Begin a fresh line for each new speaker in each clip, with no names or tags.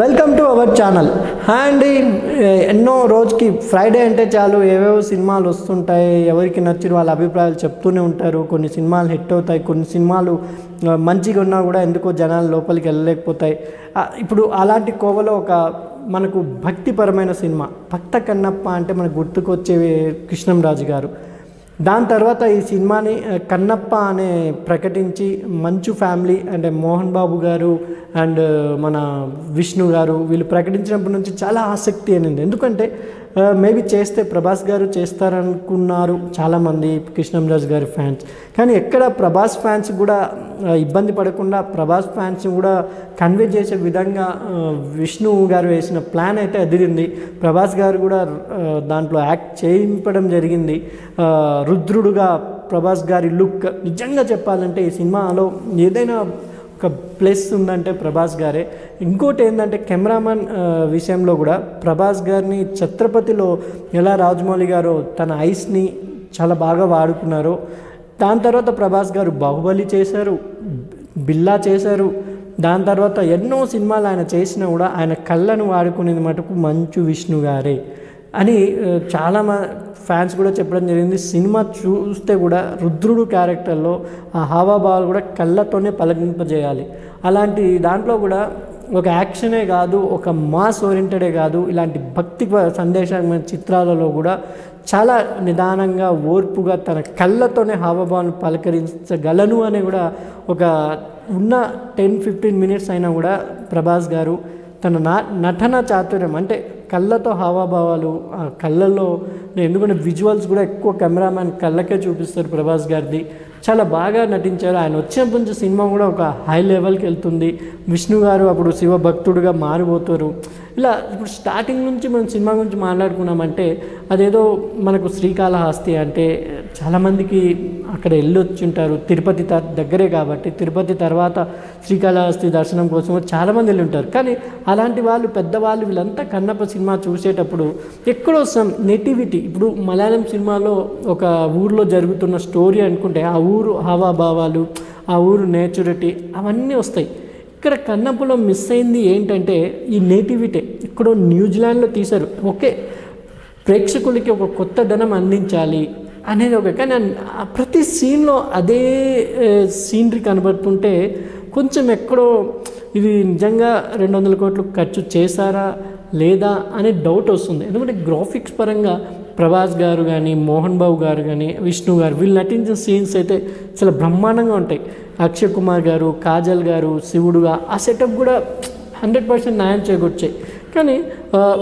Welcome to our channel and ఎన్నో రోజుకి Friday అంటే చాలు ఏవేవో సినిమాలు వస్తుంటాయి ఎవరికి నచ్చిన వాళ్ళ అభిప్రాయాలు చెప్తూనే ఉంటారు. కొన్ని సినిమాలు హిట్ అవుతాయి కొన్ని సినిమాలు మంచిగా ఉన్నా కూడా ఎందుకో జనాలు లోపలికి వెళ్ళలేకపోతాయి. ఇప్పుడు అలాంటి కోవలో ఒక మనకు భక్తిపరమైన సినిమా భక్త కన్నప్ప అంటే మనకు గుర్తుకొచ్చేవి కృష్ణంరాజు గారు. దాని తర్వాత ఈ సినిమాని కన్నప్ప అనే ప్రకటించి మంచు ఫ్యామిలీ అంటే మోహన్ బాబు గారు అండ్ మన విష్ణు గారు వీళ్ళు ప్రకటించినప్పటి నుంచి చాలా ఆసక్తి అనింది. ఎందుకంటే Uh, మేబీ చేస్తే ప్రభాస్ గారు చేస్తారనుకున్నారు చాలామంది కృష్ణంరాజ్ గారి ఫ్యాన్స్. కానీ ఎక్కడ ప్రభాస్ ఫ్యాన్స్ కూడా uh, ఇబ్బంది పడకుండా ప్రభాస్ ఫ్యాన్స్ కూడా కన్వే చేసే విధంగా uh, విష్ణు గారు వేసిన ప్లాన్ అయితే అదిరింది. ప్రభాస్ గారు కూడా దాంట్లో యాక్ట్ చేయించడం జరిగింది. రుద్రుడుగా ప్రభాస్ గారి లుక్ నిజంగా చెప్పాలంటే ఈ సినిమాలో ఏదైనా ఒక ప్లస్ ఉందంటే ప్రభాస్ గారే. ఇంకోటి ఏంటంటే కెమెరామన్ విషయంలో కూడా ప్రభాస్ గారిని ఛత్రపతిలో ఎలా రాజమౌళి గారు తన ఐస్ని చాలా బాగా వాడుకున్నారో. దాని తర్వాత ప్రభాస్ గారు బాహుబలి చేశారు బిల్లా చేశారు. దాని తర్వాత ఎన్నో సినిమాలు ఆయన చేసినా కూడా ఆయన కళ్ళను వాడుకునేది మటుకు మంచు విష్ణు గారే అని చాలా మ ఫ్యాన్స్ కూడా చెప్పడం జరిగింది. సినిమా చూస్తే కూడా రుద్రుడు క్యారెక్టర్లో ఆ హావాభావాలు కూడా కళ్ళతోనే పలకింపజేయాలి అలాంటి దాంట్లో కూడా ఒక యాక్షనే కాదు ఒక మాస్ ఓరియంటెడే కాదు ఇలాంటి భక్తి సందేశమైన చిత్రాలలో కూడా చాలా నిదానంగా ఓర్పుగా తన కళ్ళతోనే హావభావాన్ని పలకరించగలను అని కూడా ఒక ఉన్న టెన్ ఫిఫ్టీన్ మినిట్స్ అయినా కూడా ప్రభాస్ గారు తన నా నటన చాతుర్యం అంటే కళ్ళతో హావాభావాలు ఆ కళ్ళల్లో ఎందుకంటే విజువల్స్ కూడా ఎక్కువ కెమెరామ్యాన్ కళ్ళకే చూపిస్తారు ప్రభాస్ గారిది. చాలా బాగా నటించారు. ఆయన వచ్చినప్పటి నుంచి సినిమా కూడా ఒక హై లెవెల్కి వెళ్తుంది. విష్ణు గారు అప్పుడు శివ భక్తుడుగా మారిపోతారు. ఇలా ఇప్పుడు స్టార్టింగ్ నుంచి మనం సినిమా గురించి మాట్లాడుకున్నామంటే అదేదో మనకు శ్రీకాళహస్తి అంటే చాలామందికి అక్కడ వెళ్ళొచ్చి ఉంటారు తిరుపతి త- దగ్గరే కాబట్టి తిరుపతి తర్వాత శ్రీకాళహస్తి దర్శనం కోసం చాలామంది వెళ్ళి ఉంటారు కానీ అలాంటి వాళ్ళు పెద్దవాళ్ళు వీళ్ళంతా కన్నప్ప సినిమా చూసేటప్పుడు ఎక్కడో సమ్ నెటివిటీ ఇప్పుడు మలయాళం సినిమాలో ఒక ఊర్లో జరుగుతున్న స్టోరీ అనుకుంటే ఆ ఊరు హావాభావాలు ఆ ఊరు నేచురిటీ అవన్నీ వస్తాయి. ఇక్కడ కన్నప్పలో మిస్ అయింది ఏంటంటే ఈ నేటివిటీ ఇక్కడ న్యూజిలాండ్లో తీశారు. ఓకే ప్రేక్షకులకి ఒక కొత్త ధనం అందించాలి అనేది ఒక కానీ ప్రతి సీన్లో అదే సీనరీ కనబడుతుంటే కొంచెం ఎక్కడో ఇది నిజంగా రెండు వందల కోట్లు ఖర్చు చేశారా లేదా అనే డౌట్ వస్తుంది. ఎందుకంటే గ్రాఫిక్స్ పరంగా ప్రభాస్ గారు కానీ మోహన్ బాబు గారు కానీ విష్ణు గారు వీళ్ళు నటించిన సీన్స్ అయితే చాలా బ్రహ్మాండంగా ఉంటాయి. అక్షయ్ కుమార్ గారు కాజల్ గారు శివుడుగా ఆ సెటప్ కూడా హండ్రెడ్ పర్సెంట్ న్యాయం చేకూర్చాయి. కానీ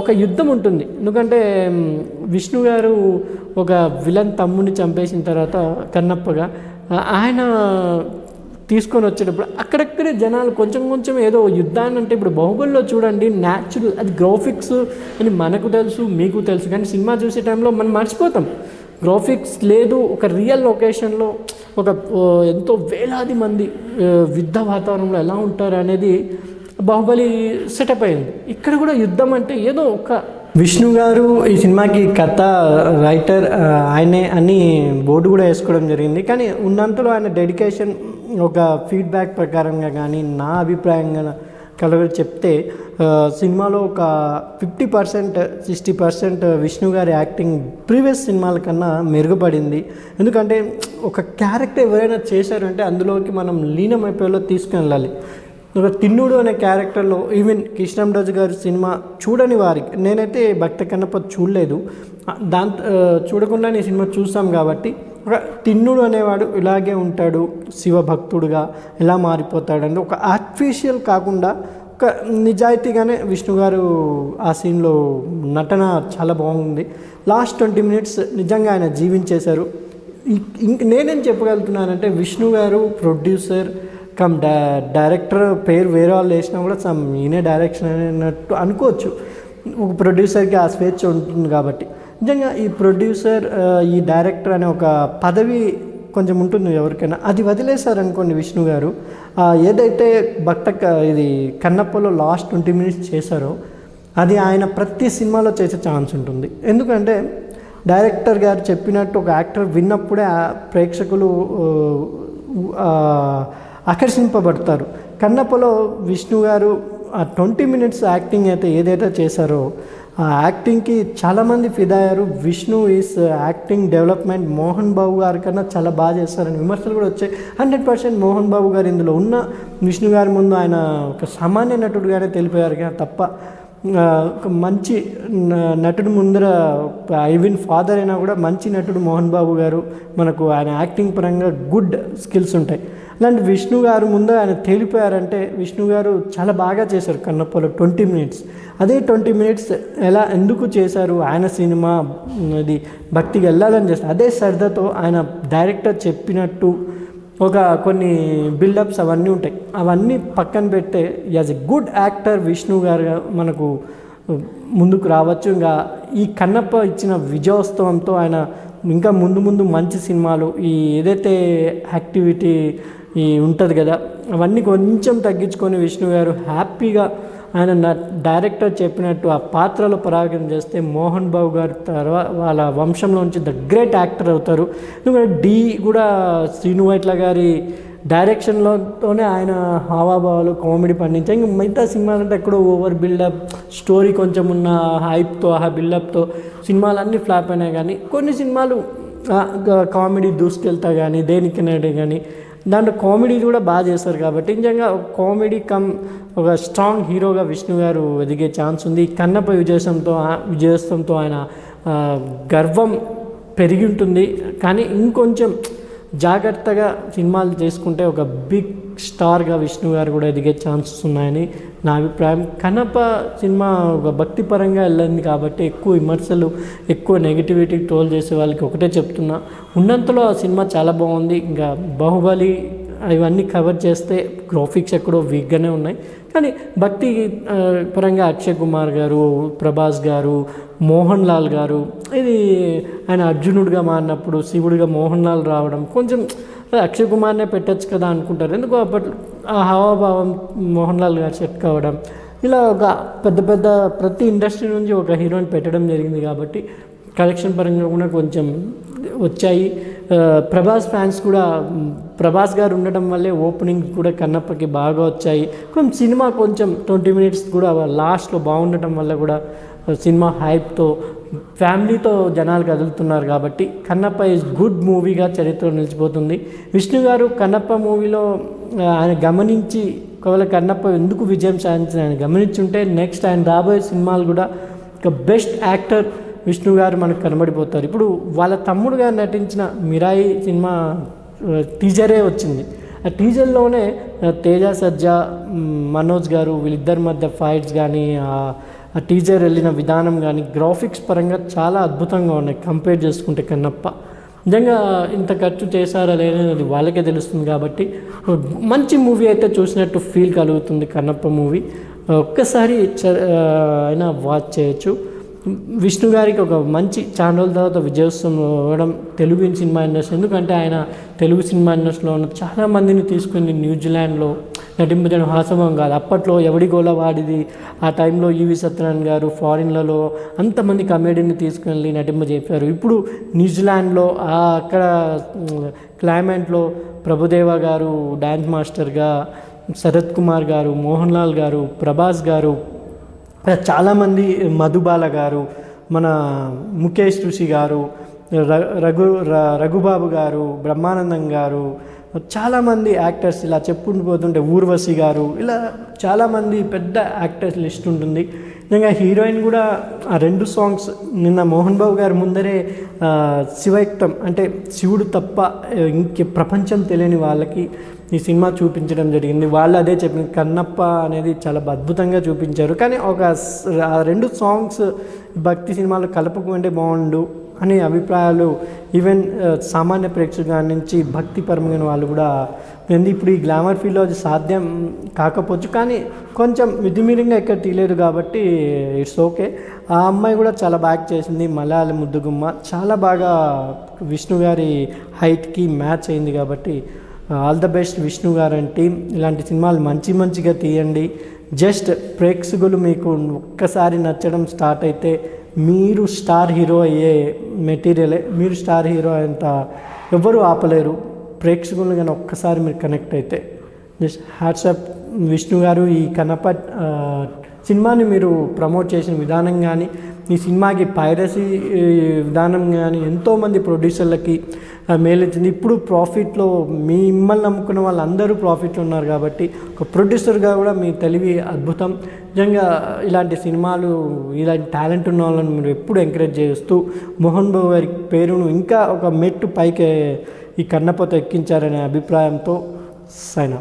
ఒక యుద్ధం ఉంటుంది. ఎందుకంటే విష్ణు గారు ఒక విలన్ తమ్ముడిని చంపేసిన తర్వాత కన్నప్పగా ఆయన తీసుకొని వచ్చేటప్పుడు అక్కడక్కడే జనాలు కొంచెం కొంచెం ఏదో యుద్ధాన్ని అంటే ఇప్పుడు బాహుబలిలో చూడండి న్యాచురల్ అది గ్రాఫిక్స్ అని మనకు తెలుసు మీకు తెలుసు. కానీ సినిమా చూసే టైంలో మనం మర్చిపోతాం. గ్రాఫిక్స్ లేదు ఒక రియల్ లొకేషన్లో ఒక ఎంతో వేలాది మంది యుద్ధ వాతావరణంలో ఎలా ఉంటారు అనేది బాహుబలి సెటప్ అయింది. ఇక్కడ కూడా యుద్ధం అంటే ఏదో ఒక విష్ణు గారు ఈ సినిమాకి కథ రైటర్ ఆయనే అని బోర్డు కూడా వేసుకోవడం జరిగింది. కానీ ఉన్నంతలో ఆయన డెడికేషన్ ఒక ఫీడ్బ్యాక్ ప్రకారంగా కానీ నా అభిప్రాయంగా కలగ చెప్తే సినిమాలో ఒక fifty percent sixty percent Vishnu గారి యాక్టింగ్ ప్రీవియస్ సినిమాల కన్నా మెరుగుపడింది. ఎందుకంటే ఒక క్యారెక్టర్ ఎవరైనా చేశారంటే అందులోకి మనం లీనమైపోయేలో తీసుకుని వెళ్ళాలి తిన్నుడు అనే క్యారెక్టర్లో ఈవెన్ కృష్ణంరాజు గారి సినిమా చూడని వారికి నేనైతే భక్త కన్నప్ప చూడలేదు. దాంతో చూడకుండా నేను సినిమా చూసాం కాబట్టి ఒక తిన్నుడు అనేవాడు ఇలాగే ఉంటాడు శివ భక్తుడుగా ఎలా మారిపోతాడంటే ఒక ఆర్టిఫిషియల్ కాకుండా ఒక నిజాయితీగానే విష్ణు గారు ఆ సీన్లో నటన చాలా బాగుంది. లాస్ట్ ట్వంటీ మినిట్స్ నిజంగా ఆయన జీవించేశారు. ఇంక నేనేం చెప్పగలుగుతున్నానంటే విష్ణు గారు ప్రొడ్యూసర్ కమ్ డై డైరెక్టర్ పేరు వేరే వాళ్ళు వేసినా కూడా సమ్ ఈయనే డైరెక్షన్ అన్నట్టు అనుకోవచ్చు. ఒక ప్రొడ్యూసర్కి ఆ స్వేచ్ఛ ఉంటుంది కాబట్టి. నిజంగా ఈ ప్రొడ్యూసర్ ఈ డైరెక్టర్ అనే ఒక పదవి కొంచెం ఉంటుంది ఎవరికైనా. అది వదిలేశారనుకోండి విష్ణు గారు. ఏదైతే భక్త ఇది కన్నప్పలో లాస్ట్ ట్వంటీ మినిట్స్ చేశారో అది ఆయన ప్రతి సినిమాలో చేసే ఛాన్స్ ఉంటుంది. ఎందుకంటే డైరెక్టర్ గారు చెప్పినట్టు ఒక యాక్టర్ విన్నప్పుడే ప్రేక్షకులు ఆకర్షింపబడతారు. కన్నప్పలో విష్ణు గారు ఆ ట్వంటీ మినిట్స్ యాక్టింగ్ అయితే ఏదైతే చేశారో ఆ యాక్టింగ్కి చాలామంది ఫిదా అయ్యారు. Vishnu is acting development. Mohan Babu గారి కన్నా చాలా బాగా చేస్తారని విమర్శలు కూడా వచ్చాయి. హండ్రెడ్ పర్సెంట్ మోహన్ బాబు గారు ఇందులో ఉన్న విష్ణు గారి ముందు ఆయన ఒక సామాన్య నటుడుగానే తెలిపారు కానీ తప్ప ఒక మంచి నటుడు ముందర ఐవిన్ ఫాదర్ అయినా కూడా మంచి నటుడు మోహన్ బాబు గారు. మనకు ఆయన యాక్టింగ్ పరంగా గుడ్ స్కిల్స్ ఉంటాయి. ఇలాంటి విష్ణు గారు ముందు ఆయన తేలిపోయారంటే విష్ణు గారు చాలా బాగా చేశారు కన్నప్పలో ట్వంటీ మినిట్స్. అదే ట్వంటీ మినిట్స్ ఎలా ఎందుకు చేశారు? ఆయన సినిమా ఇది భక్తికి వెళ్ళాలని చేస్తారు అదే సరదాతో ఆయన డైరెక్టర్ చెప్పినట్టు ఒక కొన్ని బిల్డప్స్ అవన్నీ ఉంటాయి. అవన్నీ పక్కన పెడితే as a good actor Vishnu గారు మనకు ముందుకు రావచ్చు. ఇంకా ఈ కన్నప్ప ఇచ్చిన విజయోత్సవంతో ఆయన ఇంకా ముందు ముందు మంచి సినిమాలు ఈ ఏదైతే యాక్టివిటీ ఈ ఉంటుంది కదా. అవన్నీ కొంచెం తగ్గించుకొని విష్ణు గారు హ్యాపీగా ఆయన నా- డైరెక్టర్ చెప్పినట్టు ఆ పాత్రలో పరాగం చేస్తే మోహన్ బాబు గారు తర్వాత వాళ్ళ వంశంలోంచి ద గ్రేట్ యాక్టర్ అవుతారు. ఎందుకంటే డి కూడా శ్రీను వైట్ల గారి డైరెక్షన్లోతోనే ఆయన హావాభావాలు కామెడీ పండించారు. ఇంకా మిగతా సినిమాలంటే ఎక్కడో ఓవర్ బిల్డప్ స్టోరీ కొంచెం ఉన్న హైప్తో ఆ బిల్డప్తో సినిమాలన్నీ ఫ్లాప్ అయినాయి కానీ కొన్ని సినిమాలు కామెడీ దూసుకెళ్తా కానీ దేనికైనా కానీ దాంట్లో కామెడీ కూడా బాగా చేస్తారు కాబట్టి నిజంగా కామెడీ కమ్ ఒక స్ట్రాంగ్ హీరోగా విష్ణు గారు ఎదిగే ఛాన్స్ ఉంది. కన్నప్ప విజయసంతో విజయోత్సవంతో ఆయన గర్వం పెరిగి ఉంటుంది. కానీ ఇంకొంచెం జాగ్రత్తగా సినిమాలు చేసుకుంటే ఒక బిగ్ స్టార్గా విష్ణు గారు కూడా ఎదిగే ఛాన్సెస్ ఉన్నాయని నా అభిప్రాయం. కనప సినిమా ఒక భక్తిపరంగా వెళ్ళింది కాబట్టి ఎక్కువ విమర్శలు ఎక్కువ నెగిటివిటీ ట్రోల్ చేసే వాళ్ళకి ఒకటే చెప్తున్నా. ఉన్నంతలో ఆ సినిమా చాలా బాగుంది. ఇంకా బాహుబలి ఇవన్నీ కవర్ చేస్తే గ్రాఫిక్స్ ఎక్కడో వీక్గానే ఉన్నాయి. కానీ భక్తి పరంగా అక్షయ్ కుమార్ గారు ప్రభాస్ గారు మోహన్ లాల్ గారు ఇది ఆయన అర్జునుడిగా మారినప్పుడు శివుడిగా మోహన్ లాల్ రావడం కొంచెం అక్షయ్ కుమార్నే పెట్టచ్చు కదా అనుకుంటారు. ఎందుకు అప్పట్లో ఆ హావాభావం మోహన్ లాల్ గారు సెట్ కావడం. ఇలా ఒక పెద్ద పెద్ద ప్రతి ఇండస్ట్రీ నుంచి ఒక హీరోని పెట్టడం జరిగింది కాబట్టి కలెక్షన్ పరంగా కూడా కొంచెం వచ్చాయి. ప్రభాస్ ఫ్యాన్స్ కూడా ప్రభాస్ గారు ఉండటం వల్లే ఓపెనింగ్ కూడా కన్నప్పకి బాగా వచ్చాయి. కొంచెం సినిమా కొంచెం ట్వంటీ మినిట్స్ కూడా లాస్ట్లో బాగుండటం వల్ల కూడా సినిమా హైప్తో ఫ్యామిలీతో జనాలు కదులుతున్నారు కాబట్టి కన్నప్ప ఈజ్ గుడ్ మూవీగా చరిత్రలో నిలిచిపోతుంది. విష్ణు గారు కన్నప్ప మూవీలో ఆయన గమనించి ఒకవేళ కన్నప్ప ఎందుకు విజయం సాధించిన ఆయన గమనించుంటే నెక్స్ట్ ఆయన రాబోయే సినిమాలు కూడా ఒక బెస్ట్ యాక్టర్ విష్ణు గారు మనకు కనబడిపోతారు. ఇప్పుడు వాళ్ళ తమ్ముడుగా నటించిన మిరాయి సినిమా టీజరే వచ్చింది. ఆ టీజర్లోనే తేజ సజ్జా మనోజ్ గారు వీళ్ళిద్దరి మధ్య ఫైట్స్ కానీ ఆ టీజర్ వెళ్ళిన విధానం కానీ గ్రాఫిక్స్ పరంగా చాలా అద్భుతంగా ఉన్నాయి కంపేర్ చేసుకుంటే కన్నప్ప. నిజంగా ఇంత ఖర్చు చేశారా లేదనేది వాళ్ళకే తెలుస్తుంది కాబట్టి మంచి మూవీ అయితే చూసినట్టు ఫీల్ కలుగుతుంది కన్నప్ప మూవీ. ఒక్కసారి చ- అయినా వాచ్ చేయొచ్చు. విష్ణు గారికి ఒక మంచి చాలా రోజుల తర్వాత విజయోత్సవం ఇవ్వడం తెలుగు సినిమా ఇండస్ట్రీ. ఎందుకంటే ఆయన తెలుగు సినిమా ఇండస్ట్రీలో ఉన్న చాలామందిని తీసుకుని న్యూజిలాండ్లో నటింపజేయడం హాసవం కాదు. అప్పట్లో ఎవడి గోలవాడిది ఆ టైంలో ఈవి సత్యనారాయణ గారు ఫారిన్లలో అంతమంది కమెడీని తీసుకెళ్ళి నటింపజేపారు. ఇప్పుడు న్యూజిలాండ్లో అక్కడ క్లైమేట్లో ప్రభుదేవ గారు డ్యాన్స్ మాస్టర్గా శరత్ కుమార్ గారు మోహన్ లాల్ గారు ప్రభాస్ గారు చాలామంది మధుబాల గారు మన ముఖేష్ ఋషి గారు ర- రఘు ర- రఘుబాబు గారు బ్రహ్మానందం గారు చాలామంది యాక్టర్స్ ఇలా చెప్పుకుంటూ పోతుంటే ఊర్వశి గారు ఇలా చాలామంది పెద్ద యాక్టర్స్ లిస్ట్ ఉంటుంది. నిజంగా హీరోయిన్ కూడా ఆ రెండు సాంగ్స్ నిన్న మోహన్ బాబు గారు ముందరే శివయుక్తం అంటే శివుడు తప్ప ఇంక ప్రపంచం తెలియని వాళ్ళకి ఈ సినిమా చూపించడం జరిగింది. వాళ్ళు అదే చెప్పింది కన్నప్ప అనేది చాలా అద్భుతంగా చూపించారు. కానీ ఒక ఆ రెండు సాంగ్స్ భక్తి సినిమాలు కలపకుంటే బాగుండు. అనే అభిప్రాయాలు ఈవెన్ సామాన్య ప్రేక్షకుల నుంచి భక్తిపరమైన వాళ్ళు కూడా ఏంది ఇప్పుడు ఈ గ్లామర్ ఫీల్డ్లో అది సాధ్యం కాకపోవచ్చు కానీ కొంచెం మితిమీరంగా ఎక్కడ తీయలేదు కాబట్టి ఇట్స్ ఓకే. ఆ అమ్మాయి కూడా చాలా బాగా చేసింది మలయాళ ముద్దుగుమ్మ. చాలా బాగా విష్ణు గారి హైట్కి మ్యాచ్ అయింది కాబట్టి ఆల్ ద బెస్ట్ విష్ణు గారు అంటే ఇలాంటి సినిమాలు మంచి మంచిగా తీయండి. జస్ట్ ప్రేక్షకులు మీకు ఒక్కసారి నచ్చడం స్టార్ట్ అయితే మీరు స్టార్ హీరో అయ్యే మెటీరియలే మీరు స్టార్ హీరో అంత ఎవ్వరూ ఆపలేరు. ప్రేక్షకులను కానీ ఒక్కసారి మీరు కనెక్ట్ అయితే. జస్ట్ హ్యాట్సాప్ విష్ణు గారు ఈ కనప సినిమాని మీరు ప్రమోట్ చేసిన విధానం కానీ ఈ సినిమాకి పైరసీ విధానం కానీ ఎంతోమంది ప్రొడ్యూసర్లకి ఆ, ఇప్పుడు ప్రాఫిట్లో మీ మిమ్మల్ని నమ్ముకున్న వాళ్ళందరూ ప్రాఫిట్లో ఉన్నారు కాబట్టి ఒక ప్రొడ్యూసర్గా కూడా మీ తెలివి అద్భుతం. నిజంగా ఇలాంటి సినిమాలు ఇలాంటి టాలెంట్ ఉన్న వాళ్ళని మీరు ఎప్పుడు ఎంకరేజ్ చేస్తూ మోహన్ బాబు గారి పేరును ఇంకా ఒక మెట్టు పైకి ఈ కన్నపోత ఎక్కించారనే అభిప్రాయంతో సైనా